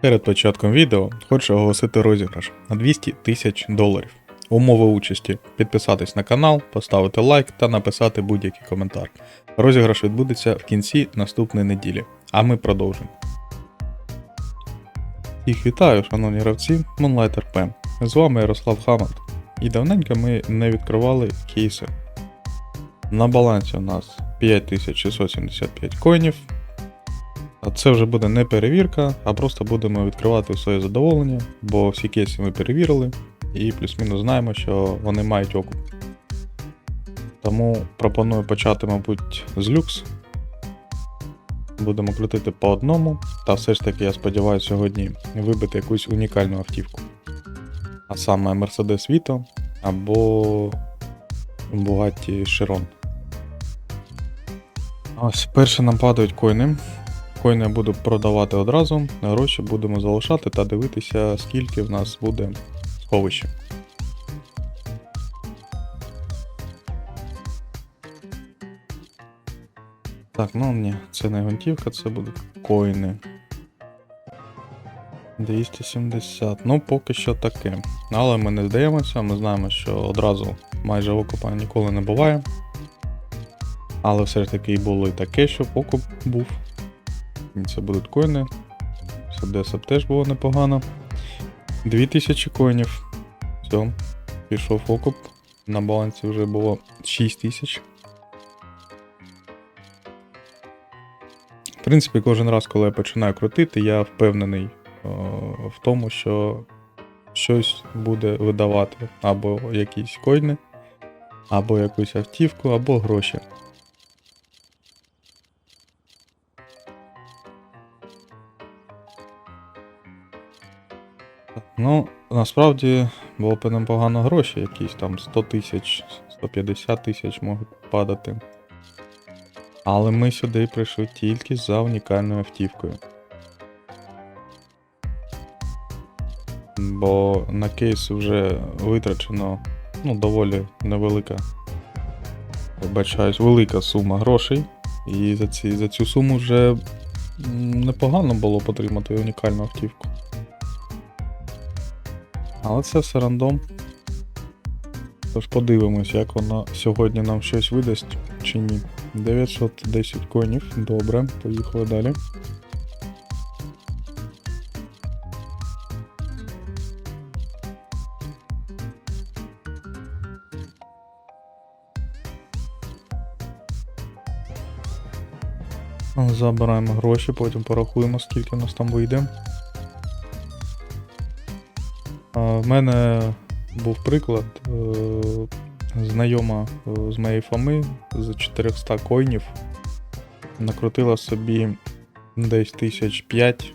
Перед початком відео хочу оголосити розіграш на 200 тисяч доларів. Умови участі підписатись на канал, поставити лайк та написати будь-який коментар. Розіграш відбудеться в кінці наступної неділі, а ми продовжимо. Всіх вітаю, шановні гравці, Moonlight RP. З вами Ярослав Хамат. І давненько ми не відкривали кейси. На балансі у нас 5675 коїнів, Це вже буде не перевірка, а просто будемо відкривати своє задоволення, бо всі кейси ми перевірили і плюс-мінус знаємо, що вони мають окуп. Тому пропоную почати, мабуть, з люкс. Будемо крутити по одному, та все ж таки, я сподіваюся, сьогодні вибити якусь унікальну автівку. А саме Mercedes Vito або Bugatti Chiron. Ось, перше нам падають коїни. Коїни я буду продавати одразу, гроші будемо залишати та дивитися, скільки в нас буде сховище. Так, ну ні, це не гвинтівка, це будуть коїни. 270. Ну, поки що таке. Але ми не здаємося, ми знаємо, що одразу майже окупа ніколи не буває. Але все ж таки було і таке, щоб окуп був. Це будуть коїни. Садесап теж було непогано. 2000 коїнів. Все, пішов окуп. На балансі вже було 6000. В принципі, кожен раз, коли я починаю крутити, я впевнений о, в тому, що щось буде видавати або якісь коїни, або якусь автівку, або гроші. Ну, насправді було б непогано гроші, якісь там 100 тисяч, 150 тисяч можуть падати. Але ми сюди прийшли тільки за унікальною автівкою. Бо на кейс вже витрачено ну, доволі невелика. Вибачаюсь, велика сума грошей. І за, ці, за цю суму вже непогано було б отримати унікальну автівку. Але це все рандом. Тож подивимось, як воно сьогодні нам щось видасть чи ні. 910 конів, добре, поїхали далі. Забираємо гроші, потім порахуємо, скільки нас там вийде. В мене був приклад. е, Знайома е, з моєї фами з 400 коїнів накрутила собі десь тисяч 5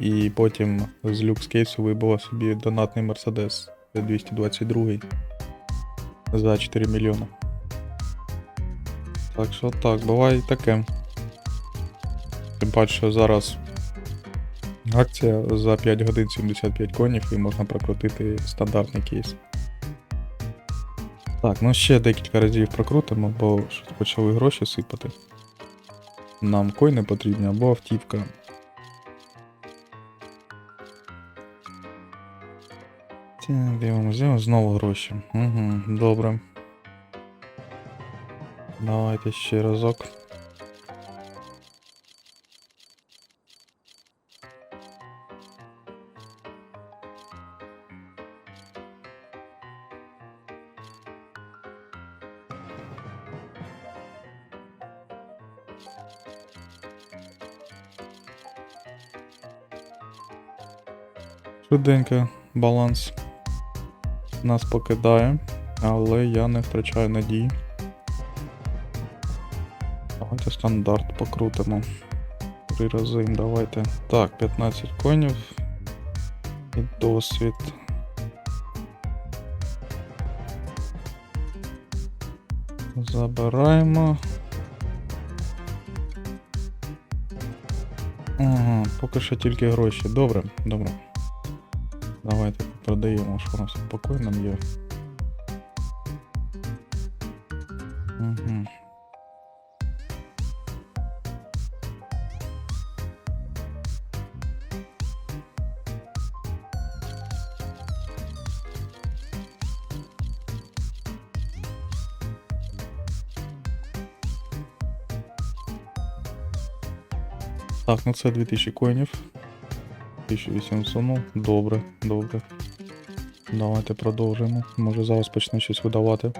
і потім з люкс кейсу вибила собі донатний Mercedes 222 за 4 мільйони. Так що так, буває і таке. Тим паче, зараз Акція за 5 годин 75 конів і можна прокрутити стандартний кейс. Так, ну ще декілька разів прокрутимо, бо почали гроші сипати. Нам коїни потрібні або автівка. Дивимося, знову гроші. Угу, добре. Давайте ще разок. Швиденько баланс нас покидає, але я не втрачаю надії. Давайте стандарт покрутимо. Три рази, давайте. Так, 15 конів. І досвід. Забираємо. Ага, поки що тільки гроші. Добре, добре. Давайте продаємо, що у нас по коїнам є. Так, ну це 2000 коїнів. 1800, ну, добре, добре. Давайте продовжимо. Може зараз почне щось видавати.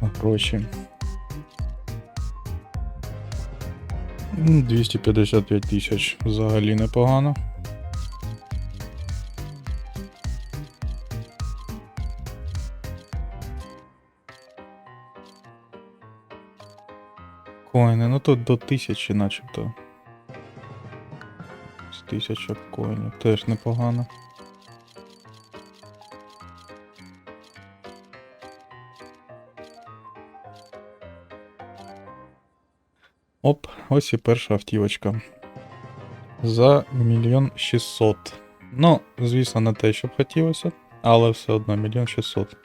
Гроші. 255 тисяч взагалі непогано. Коїни, ну тут до тисячі начебто. З тисяча коїнів теж непогано. Оп, ось і перша автівочка. За мільйон шістсот. Ну, звісно, не те, що б хотілося, але все одно мільйон шістсот.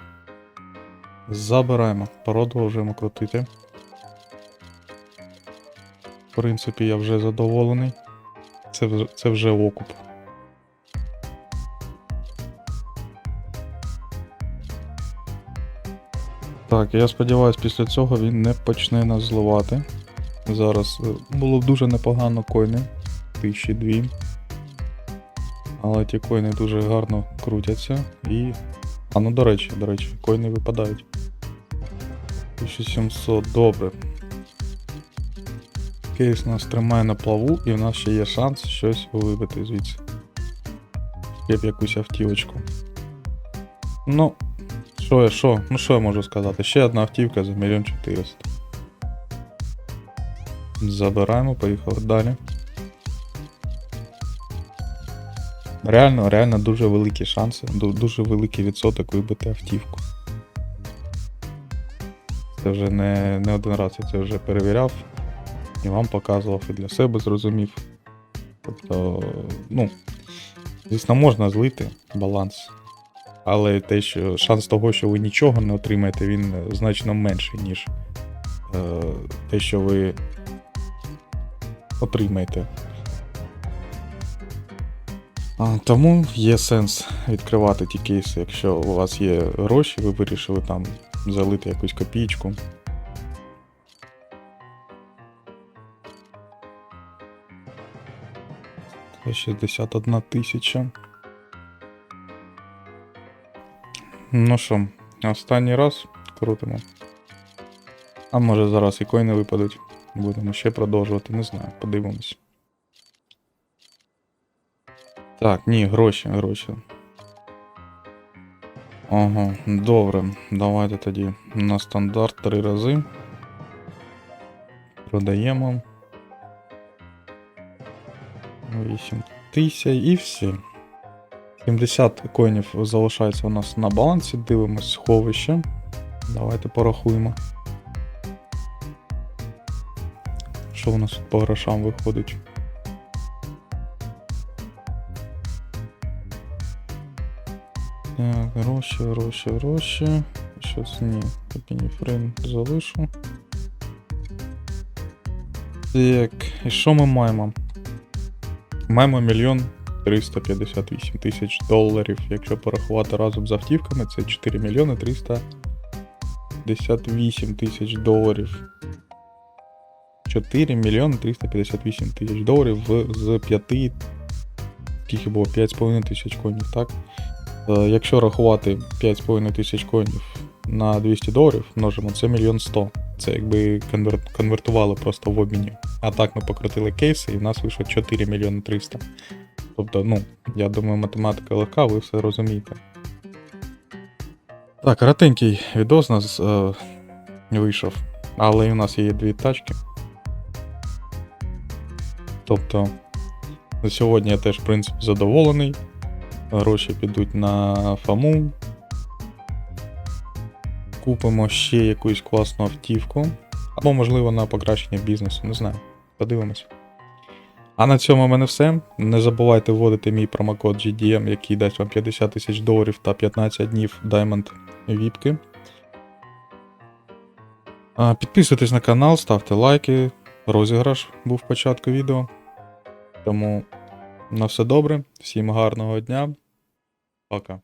Забираємо, продовжуємо крутити. В принципі, я вже задоволений. Це, це вже окуп. Так, я сподіваюся, після цього він не почне нас зливати. Зараз е, було дуже непогано коїни. Тисячі дві. Але ті коїни дуже гарно крутяться і. А ну до речі, до речі, коїни випадають. 1700, добре. Кейс нас тримає на плаву, і в нас ще є шанс щось вибити звідси. Ще б якусь автівочку. Ну, що я, що? Ну що я можу сказати? Ще одна автівка за мільйон 400. Забираємо, поїхали далі. Реально, реально дуже великі шанси, дуже великий відсоток вибити автівку. Це вже не, не один раз я це вже перевіряв і вам показував, і для себе зрозумів. Тобто, ну, звісно, можна злити баланс. Але те, що шанс того, що ви нічого не отримаєте, він значно менший, ніж е, те, що ви отримаєте. Тому є сенс відкривати ті кейси, якщо у вас є гроші, ви вирішили там залити якусь копійку. Це 61 тисяча. Ну що, останній раз крутимо. А може зараз і коїни випадуть. Будемо ще продовжувати, не знаю, подивимось. Так, ні, гроші, гроші. Ага, добре. Давайте тоді на стандарт три рази. Продаємо. 8 тисяч і все. 70 коїнів залишається у нас на балансі. Дивимось сховище. Давайте порахуємо. Що у нас тут по грошам виходить? Так, гроші, гроші, гроші. Щось ні. Пенніфрейм залишу. Так, і що ми маємо? Маємо мільйон 358 тисяч доларів. Якщо порахувати разом з автівками, це 4 мільйони 358 тисяч доларів. 4 мільйони 358 тисяч доларів з 5. Скільки було? 5,5 тисяч коїнів, так? Е, Якщо рахувати 5,5 тисяч коїнів на 200 доларів, множимо, це мільйон 100. Це якби конвертували просто в обміні. А так ми покрутили кейси і в нас вийшло 4 мільйони 300. Тобто, ну, я думаю, математика легка, ви все розумієте. Так, коротенький відос у нас е, вийшов. Але і у нас є дві тачки. Тобто, на сьогодні я теж, в принципі, задоволений. Гроші підуть на фаму. Купимо ще якусь класну автівку. Або, можливо, на покращення бізнесу, не знаю. Подивимось. А на цьому в мене все. Не забувайте вводити мій промокод GDM, який дасть вам 50 тисяч доларів та 15 днів Diamond віпки. Підписуйтесь на канал, ставте лайки. Розіграш був в початку відео. Тому на все добре, всім гарного дня. Пока.